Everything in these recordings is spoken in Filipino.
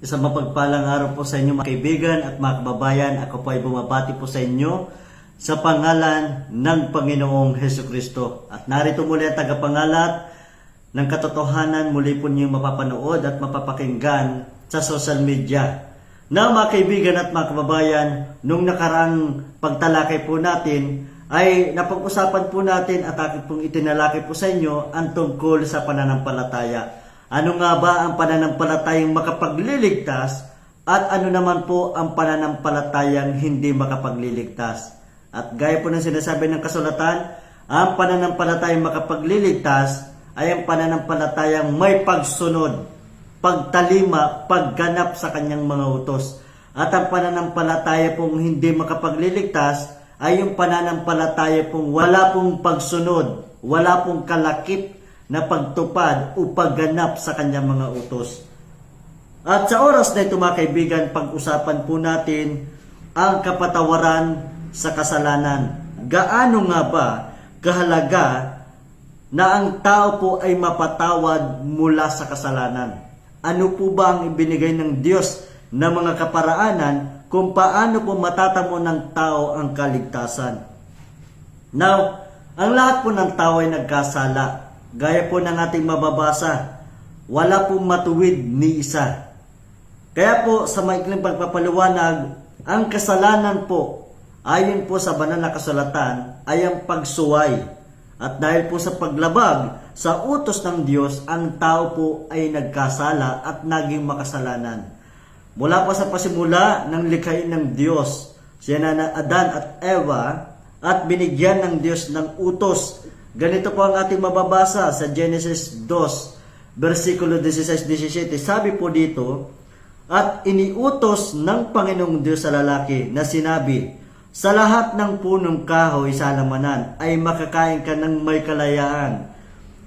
Isang mapagpalang araw po sa inyo mga kaibigan at mga kababayan. Ako po ay bumabati po sa inyo sa pangalan ng Panginoong Heso Kristo. At narito muli ang tagapangalat ng katotohanan muli po niyo mapapanood at mapapakinggan sa social media. Na mga kaibigan at mga kababayan, nung nakarang pagtalakay po natin ay napag-usapan po natin at aking pong itinalakay po sa inyo ang tungkol sa pananampalataya. Ano nga ba ang pananampalatayang makapagliligtas at ano naman po ang pananampalatayang hindi makapagliligtas? At gaya po ng sinasabi ng kasulatan, ang pananampalatayang makapagliligtas ay ang pananampalatayang may pagsunod, pagtalima, pagganap sa kanyang mga utos. At ang pananampalataya pong hindi makapagliligtas ay yung pananampalataya pong wala pong pagsunod, wala pong kalakip na pagtupad o pagganap sa kanyang mga utos. At sa oras na ito mga kaibigan, pag-usapan po natin ang kapatawaran sa kasalanan. Gaano nga ba kahalaga na ang tao po ay mapatawad mula sa kasalanan? Ano po ba ang ibinigay ng Diyos na mga kaparaanan kung paano po matatamo ng tao ang kaligtasan? Now, ang lahat po ng tao ay nagkasala. Gaya po ng ating mababasa, wala pong matuwid ni isa. Kaya po sa maikling pagpapaliwanag, ang kasalanan po, ayon po sa banal na kasulatan, ay ang pagsuway. At dahil po sa paglabag sa utos ng Diyos, ang tao po ay nagkasala at naging makasalanan. Mula pa sa pasimula ng likhain ng Diyos, siya na Adan at Eva, at binigyan ng Diyos ng utos. Ganito po ang ating mababasa sa Genesis 2, versikulo 16-17. Sabi po dito, At iniutos ng Panginoong Diyos sa lalaki na sinabi, Sa lahat ng punong kahoy sa alamanan ay makakain ka ng may kalayaan.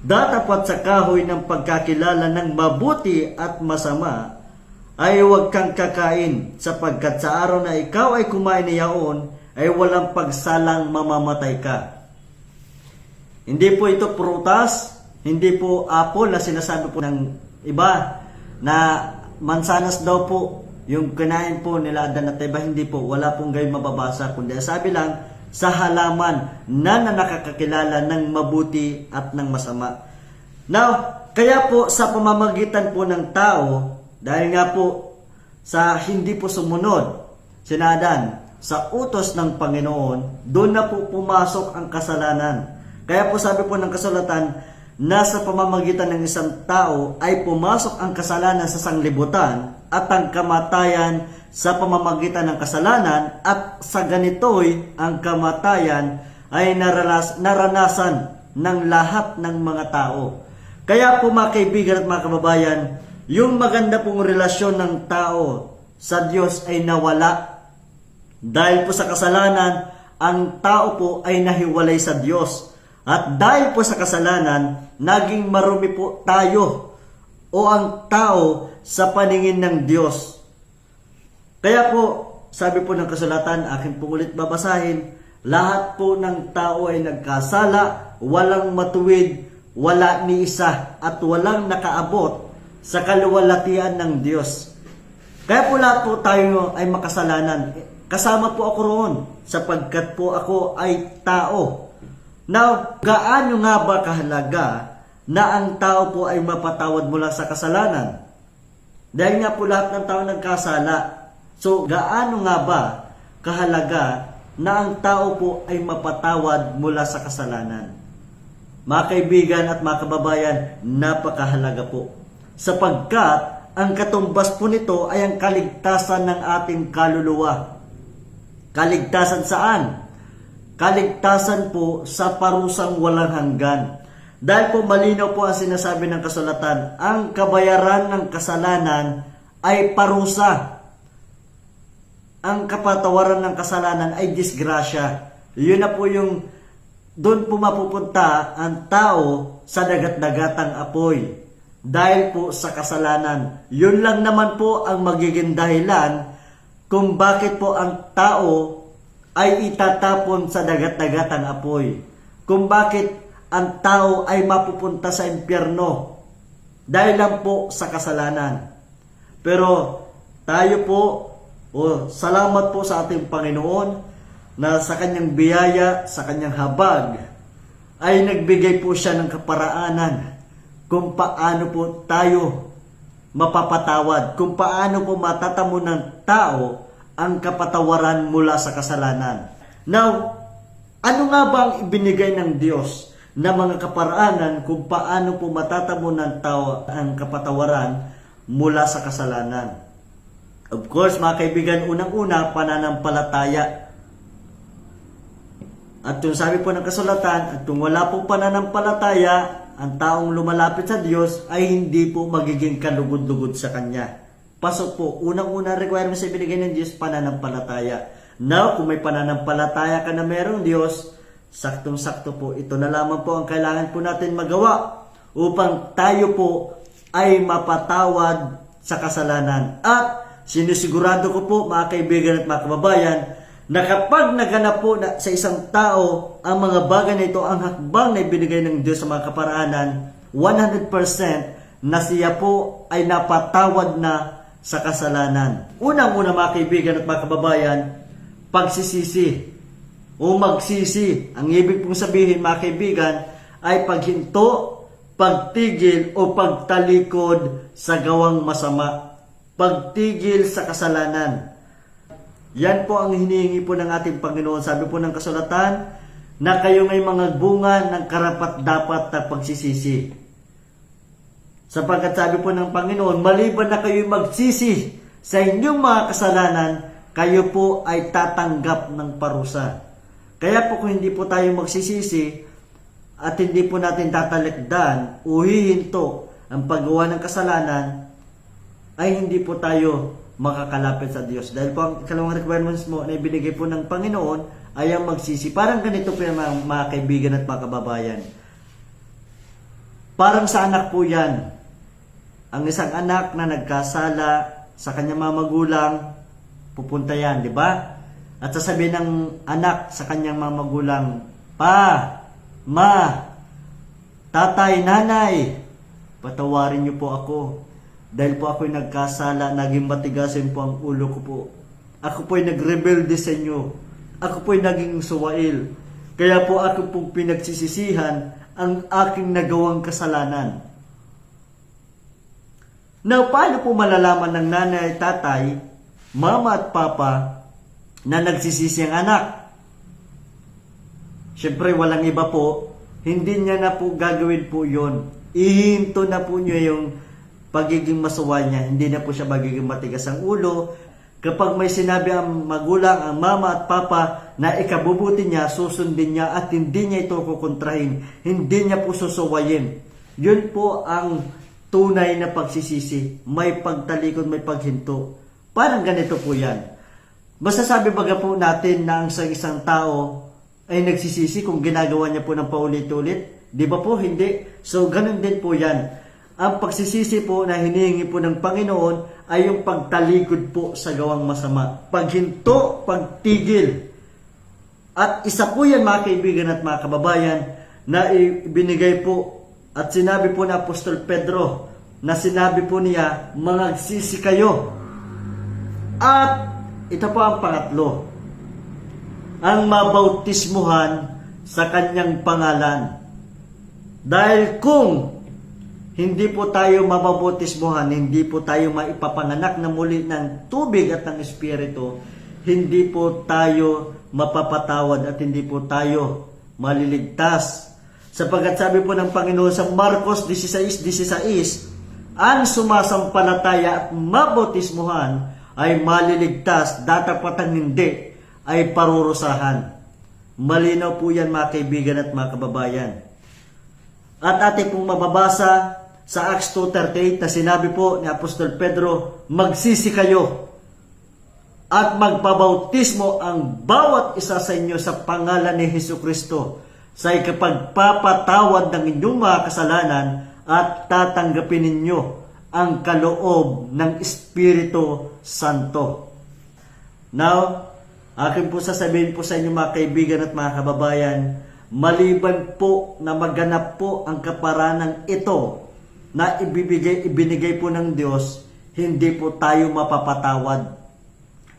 Datapat sa kahoy ng pagkakilala ng mabuti at masama, ay huwag kang kakain sapagkat sa araw na ikaw ay kumain niyaon ay walang pagsalang mamamatay ka. Hindi po ito prutas, hindi po apple na sinasabi po ng iba na mansanas daw po yung kinain po nila Adan at Eva, hindi po, wala pong gayon mababasa, kundi sabi lang, sa halaman na, na nakakakilala ng mabuti at ng masama. Now, kaya po sa pamamagitan po ng tao, dahil nga po sa hindi po sumunod, sinadan, sa utos ng Panginoon, doon na po pumasok ang kasalanan. Kaya po sabi po ng kasulatan, nasa pamamagitan ng isang tao ay pumasok ang kasalanan sa sanglibutan at ang kamatayan sa pamamagitan ng kasalanan at sa ganito'y ang kamatayan ay naranas, naranasan ng lahat ng mga tao. Kaya po mga kaibigan at mga kababayan, yung maganda pong relasyon ng tao sa Diyos ay nawala dahil po sa kasalanan, ang tao po ay nahiwalay sa Diyos. At dahil po sa kasalanan, naging marumi po tayo o ang tao sa paningin ng Diyos. Kaya po, sabi po ng kasulatan, akin pong ulit babasahin, lahat po ng tao ay nagkasala, walang matuwid, wala ni isa, at walang nakaabot sa kaluwalhatian ng Diyos. Kaya po lahat po tayo ay makasalanan. Kasama po ako roon sapagkat po ako ay tao. Now, gaano nga ba kahalaga na ang tao po ay mapatawad mula sa kasalanan? Dahil nga po lahat ng tao nagkasala. So, gaano nga ba kahalaga na ang tao po ay mapatawad mula sa kasalanan? Mga kaibigan at mga kababayan, napakahalaga po. Sapagkat ang katumbas po nito ay ang kaligtasan ng ating kaluluwa. Kaligtasan saan? Kaligtasan po sa parusang walang hanggan. Dahil po malinaw po ang sinasabi ng kasulatan, ang kabayaran ng kasalanan ay parusa. Ang kapatawaran ng kasalanan ay disgrasya. Yun na po yung doon po mapupunta ang tao sa dagat-dagatang apoy. Dahil po sa kasalanan. Yun lang naman po ang magiging dahilan kung bakit po ang tao ay itatapon sa dagat-dagatang apoy. Kung bakit ang tao ay mapupunta sa impyerno dahil lang po sa kasalanan. Pero tayo po, o salamat po sa ating Panginoon na sa kanyang biyaya, sa kanyang habag, ay nagbigay po siya ng kaparaanan kung paano po tayo mapapatawad, kung paano po matatamo ng tao ang kapatawaran mula sa kasalanan. Now, ano nga ba ang ibinigay ng Diyos na mga kaparaanan kung paano po matatamo ng tao ang kapatawaran mula sa kasalanan? Of course, mga kaibigan, unang-una, pananampalataya. At yung sabi po ng kasulatan, at kung wala pong pananampalataya, ang taong lumalapit sa Diyos ay hindi po magiging kalugod-lugod sa Kanya. Pasok po, unang-una requirement sa ibinigay ng Diyos, pananampalataya. Now, kung may pananampalataya ka na merong Diyos, saktong-sakto po, ito na lamang po ang kailangan po natin magawa upang tayo po ay mapatawad sa kasalanan. At sinisigurado ko po mga kaibigan at mga kababayan na kapag naganap po na, sa isang tao ang mga bagay na ito, ang hakbang na ibinigay ng Diyos sa mga kaparaanan, 100% na siya po ay napatawad na sa kasalanan. Unang-una mga kaibigan at mga kababayan, pagsisisi o magsisi. Ang ibig pong sabihin mga kaibigan ay paghinto, pagtigil o pagtalikod sa gawang masama. Pagtigil sa kasalanan. Yan po ang hinihingi po ng ating Panginoon. Sabi po ng kasulatan na kayo may mga bunga ng karapat-dapat na pagsisisi. Sapagkat sabi po ng Panginoon, maliban na kayo magsisi sa inyong mga kasalanan, kayo po ay tatanggap ng parusa. Kaya po kung hindi po tayo magsisisi at hindi po natin tatalikdan o hihinto ang paggawa ng kasalanan, ay hindi po tayo makakalapit sa Diyos. Dahil po ang ikalawang requirements mo na ibinigay po ng Panginoon ay ang magsisi. Parang ganito po yung mga, mga kaibigan at mga kababayan. Parang sa anak po yan. Ang isang anak na nagkasala sa kanyang mga magulang, pupunta yan, di ba? At sasabihin ng anak sa kanyang mga magulang, Pa, Ma, Tatay, Nanay, patawarin niyo po ako. Dahil po ako'y nagkasala, naging matigasin po ang ulo ko po. Ako po'y nagrebelde sa inyo. Ako po'y naging suwail. Kaya po ako pong pinagsisisihan ang aking nagawang kasalanan. Now, paano po malalaman ng nanay at tatay, mama at papa, na nagsisisi ang anak? Siyempre, walang iba po. Hindi niya na po gagawin po yon. Ihinto na po niya yung pagiging masuwa niya. Hindi na po siya magiging matigas ang ulo. Kapag may sinabi ang magulang, ang mama at papa na ikabubuti niya, susundin niya at hindi niya ito kukontrahin. Hindi niya po susuwayin. Yun po ang tunay na pagsisisi. May pagtalikod, may paghinto. Parang ganito po yan. Masasabi baga po natin na ang isang tao ay nagsisisi kung ginagawa niya po ng paulit-ulit? Di ba po? Hindi. So, ganun din po yan. Ang pagsisisi po na hinihingi po ng Panginoon ay yung pagtalikod po sa gawang masama. Paghinto, pagtigil. At isa po yan mga kaibigan at mga kababayan na ibinigay po at sinabi po ni Apostol Pedro na sinabi po niya, mangagsisi kayo. At ito po ang pangatlo, ang mabautismuhan sa kanyang pangalan. Dahil kung hindi po tayo mababautismuhan, hindi po tayo maipapanganak na muli ng tubig at ng Espiritu, hindi po tayo mapapatawad at hindi po tayo maliligtas. Sapagkat sabi po ng Panginoon sa Marcos 16.16, ang sumasampalataya at mabautismuhan ay maliligtas, datapatan hindi ay parurusahan. Malinaw po yan mga kaibigan at mga kababayan. At ating pong mababasa sa Acts 2.38 na sinabi po ni Apostol Pedro, magsisi kayo at magpabautismo ang bawat isa sa inyo sa pangalan ni Hesus Kristo sa ikapagpapatawad ng inyong mga kasalanan at tatanggapin ninyo ang kaloob ng Espiritu Santo. Now, akin po sasabihin po sa inyo mga kaibigan at mga kababayan, maliban po na maganap po ang kaparanang ito na ibibigay, ibinigay po ng Diyos, hindi po tayo mapapatawad.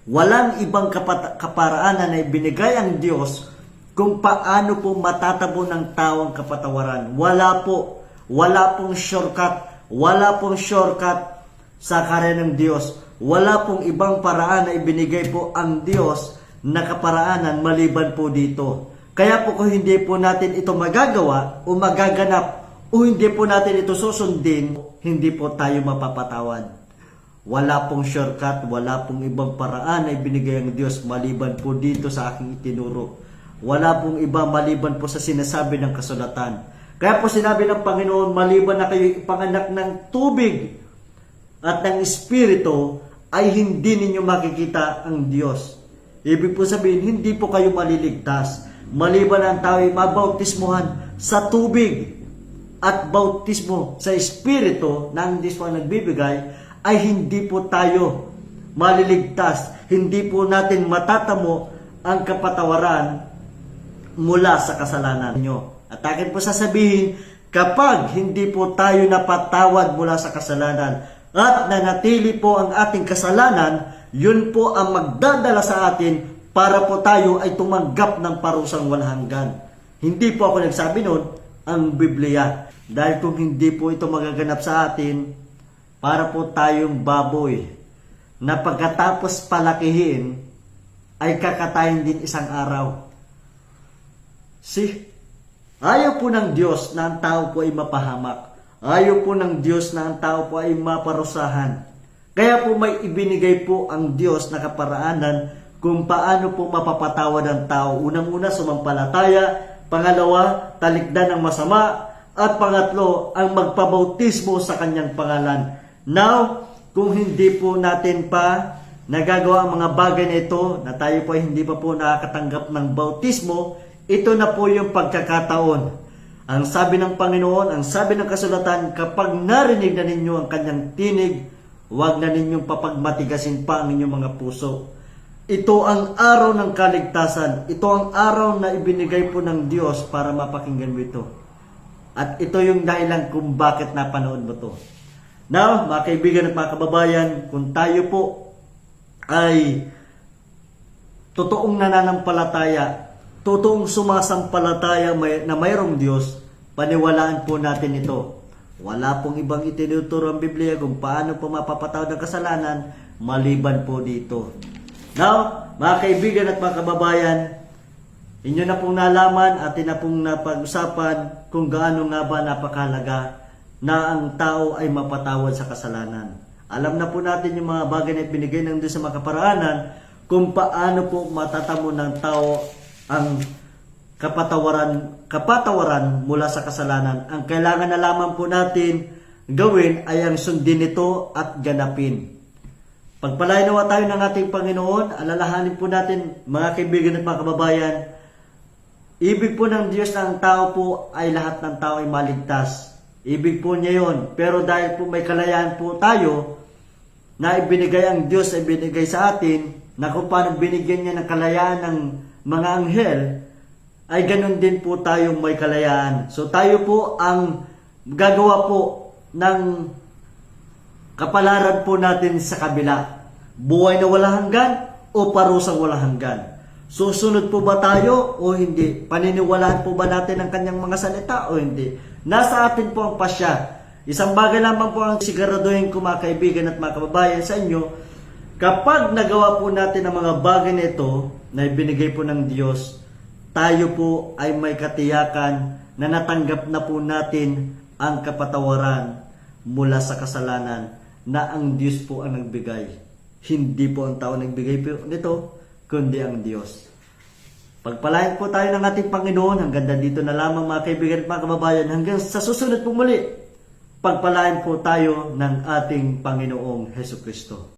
Walang ibang kaparaanan na ibinigay ang Diyos kung paano po matatabo ng tao ang kapatawaran. Wala po. Wala pong shortcut. Wala pong shortcut sa karya ng Diyos. Wala pong ibang paraan na ibinigay po ang Diyos na kaparaanan maliban po dito. Kaya po kung hindi po natin ito magagawa o magaganap o hindi po natin ito susundin, hindi po tayo mapapatawad. Wala pong shortcut, wala pong ibang paraan na ibinigay ang Diyos maliban po dito sa aking itinuro. Wala pong iba maliban po sa sinasabi ng kasulatan. Kaya po sinabi ng Panginoon, maliban na kayo ipanganak ng tubig at ng Espiritu, ay hindi ninyo makikita ang Diyos. Ibig po sabihin, hindi po kayo maliligtas. Maliban ang tao ay mabautismuhan sa tubig at bautismo sa Espiritu na ang Diyos ang nagbibigay, ay hindi po tayo maliligtas. Hindi po natin matatamo ang kapatawaran mula sa kasalanan nyo. At akin po sasabihin, kapag hindi po tayo napatawad mula sa kasalanan at nanatili po ang ating kasalanan, yun po ang magdadala sa atin para po tayo ay tumanggap ng parusang walang hanggan. Hindi po ako nagsabi nun, ang Biblia. Dahil kung hindi po ito magaganap sa atin, para po tayong baboy na pagkatapos palakihin ay kakatayin din isang araw. See? Ayaw po ng Diyos na ang tao po ay mapahamak. Ayaw po ng Diyos na ang tao po ay maparusahan. Kaya po may ibinigay po ang Diyos na kaparaanan kung paano po mapapatawad ang tao. Unang-una, sumampalataya. Pangalawa, talikdan ng masama. At pangatlo, ang magpabautismo sa kanyang pangalan. Now, kung hindi po natin pa nagagawa ang mga bagay na ito, na tayo po ay hindi pa po nakakatanggap ng bautismo, ito na po yung pagkakataon. Ang sabi ng Panginoon, ang sabi ng kasulatan, kapag narinig na ninyo ang kanyang tinig, huwag na ninyong papagmatigasin pa ang inyong mga puso. Ito ang araw ng kaligtasan. Ito ang araw na ibinigay po ng Diyos para mapakinggan mo ito. At ito yung dahilan kung bakit napanood mo to. Now, mga kaibigan at mga kababayan, kung tayo po ay totoong nananampalataya, totoong sumasampalataya may, na mayroong Diyos, paniwalaan po natin ito. Wala pong ibang itinuturo ang Biblia kung paano po mapapatawad ng kasalanan maliban po dito. Now, mga kaibigan at mga kababayan, inyo na pong nalaman at na pong napag-usapan kung gaano nga ba napakalaga na ang tao ay mapatawad sa kasalanan. Alam na po natin yung mga bagay na binigay ng Diyos sa mga kaparaanan kung paano po matatamo ng tao ang kapatawaran, kapatawaran mula sa kasalanan. Ang kailangan na lamang po natin gawin ay ang sundin ito at ganapin. Pagpalain nawa tayo ng ating Panginoon, alalahanin po natin mga kaibigan at mga kababayan, ibig po ng Diyos ang tao po ay lahat ng tao ay maligtas. Ibig po niya yon. Pero dahil po may kalayaan po tayo, na ibinigay ang Diyos ay binigay sa atin, na kung paano binigyan niya ng kalayaan ng mga anghel, ay ganun din po tayong may kalayaan. So tayo po ang gagawa po ng kapalaran po natin sa kabila. Buhay na wala hanggan o parusang wala hanggan. Susunod po ba tayo o hindi? Paniniwalaan po ba natin ang kanyang mga salita o hindi? Nasa atin po ang pasya. Isang bagay lamang po ang siguraduhin ko mga kaibigan at mga kababayan sa inyo, kapag nagawa po natin ang mga bagay na ito na ibinigay po ng Diyos, tayo po ay may katiyakan na natanggap na po natin ang kapatawaran mula sa kasalanan na ang Diyos po ang nagbigay. Hindi po ang tao nagbigay po nito, kundi ang Diyos. Pagpalain po tayo ng ating Panginoon, hanggang dito na lamang mga kaibigan at mga kababayan, hanggang sa susunod po muli, pagpalain po tayo ng ating Panginoong Heso Kristo.